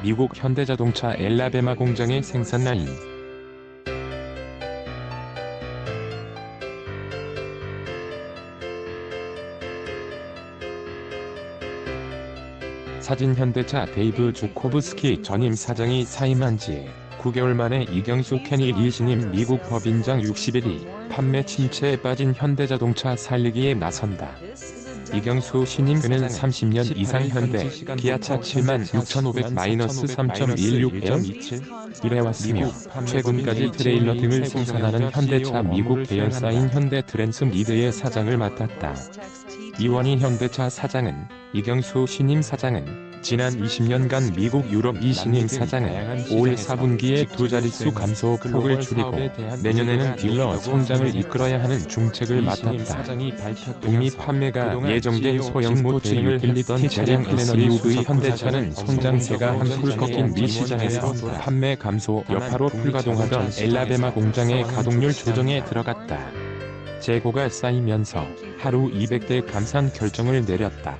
미국 현대자동차 엘라베마 공장의 생산 라인. 사진 현대차 데이브 조코브스키 전임 사장이 사임한 지 9개월 만에 이경수 케니 리 신임 미국 법인장 61이 판매 침체에 빠진 현대자동차 살리기에 나선다. 이경수 신임 그는 30년 이상 현대 기아차 7만 6,500-3.16M 일해왔으며 최근까지 트레일러 등을 생산하는 현대차 미국 계열사인 현대 트랜스 미드의 사장을 맡았다. 이원희 현대차 사장은 이경수 신임 사장은 지난 20년간 미국 유럽 이신임 사장은 올 4분기에 두 자릿수 감소 폭을 줄이고 내년에는 딜러 성장을 이끌어야 하는 중책을 맡았다. 북미 판매가 예정된 소형 모체를 빌리던 차량 SUV 현대차는 성장세가 한풀 꺾인 미 시장에서 판매 감소 여파로 불가동하던 엘라베마 공장의 가동률 조정에 들어갔다. 재고가 쌓이면서 하루 200대 감산 결정을 내렸다.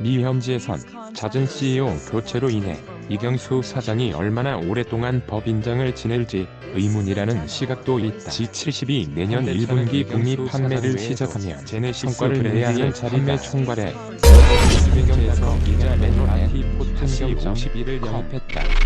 미 현지에선 잦은 CEO 교체로 인해 이경수 사장이 얼마나 오랫동안 법인장을 지낼지 의문이라는 시각도 있다. G70이 내년 1분기 북미 판매를 시작하면 성과를 내야 하는 판매 총괄에 스윙에서 이자 맨 아티 포탄 51을 영입했다.